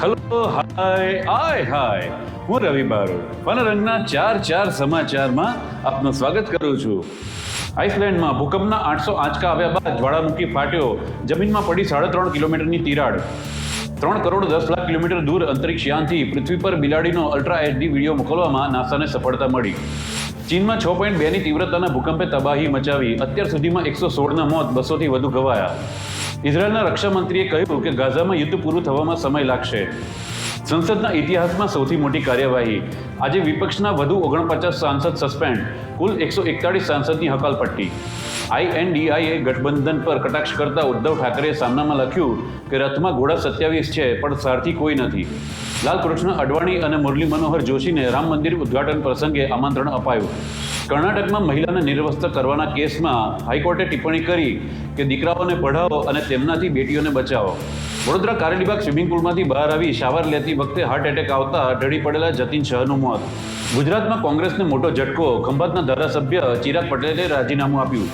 Hello hi આય હાય હું રવિ બારોટ વનરંગના ચાર ચાર સમાચારમાં આપનું સ્વાગત કરું છું. આઇસલેન્ડમાં ભૂકંપના આઠસો આંચકા આવ્યા બાદ જ્વાળામુખી ફાટ્યો. જમીનમાં પડી સાડા ત્રણ કિલોમીટરની તિરાડ. ત્રણ કરોડ દસ લાખ કિલોમીટર દૂર અંતરિક્ષ યાનથી પૃથ્વી પર બિલાડીનો અલ્ટ્રા એચડી વીડિયો મોકલવામાં નાસાને સફળતા મળી. ચીનમાં છ પોઈન્ટ બેની તીવ્રતાના ભૂકંપે તબાહી મચાવી, અત્યાર સુધીમાં એકસો સોળના મોત, બસોથી વધુ ગવાયા. ઇઝરાયલના રક્ષામંત્રીએ કહ્યું કે ગાઝામાં યુદ્ધ પૂરું થવામાં સમય લાગશે. સંસદના ઇતિહાસમાં સૌથી મોટી કાર્યવાહી. આજે વિપક્ષના વધુ ઓગણપચાસ સાંસદ સસ્પેન્ડ. કુલ એકસો એકતાળીસ સાંસદની હકાલપટ્ટી. આઈએનડીઆઈએ ગઠબંધન પર કટાક્ષ કરતા ઉદ્ધવ ઠાકરેએ સામનામાં લખ્યું કે રથમાં ઘોડા સત્યાવીસ છે, પણ સારથી કોઈ નથી. લાલકૃષ્ણ અડવાણી અને મુરલી મનોહર જોશીને રામ મંદિર ઉદ્ઘાટન પ્રસંગે આમંત્રણ અપાયું. કર્ણાટકમાં મહિલાને નિર્વસ્ત્ર કરવાના કેસમાં હાઈકોર્ટે ટિપ્પણી કરી કે દીકરાઓને પઢાવો અને તેમનાથી બેટીઓને બચાવો. વડોદરા કારેલીબાગ સ્વિમિંગ પુલમાંથી બહાર આવી શાવર લેતી વખતે હાર્ટ એટેક આવતા ઢળી પડેલા જતીન શાહનું મોત. ગુજરાતમાં કોંગ્રેસને મોટો ઝટકો, ખંભાતના ધારાસભ્ય ચિરાગ પટેલે રાજીનામું આપ્યું.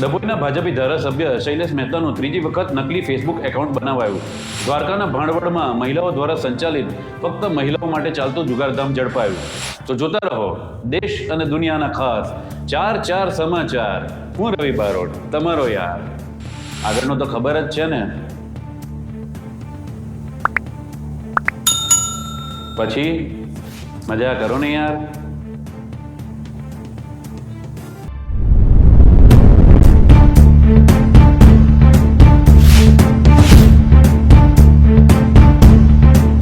ડભોઈના ભાજપી ધારાસભ્ય શૈલેષ મહેતાનું ત્રીજી વખત નકલી ફેસબુક એકાઉન્ટ બનાવાયું. દ્વારકાના ભાણવડમાં મહિલાઓ દ્વારા સંચાલિત ફક્ત મહિલાઓ માટે ચાલતું જુગારધામ ઝડપાયું. તો જોતા રહો, દેશ અને દુનિયાના ખાસ ચાર ચાર સમાચાર. હું રવિ બારોટ, તમારો યાર. આગળનો તો ખબર જ છે ને. પછી? મજા કરો ને યાર.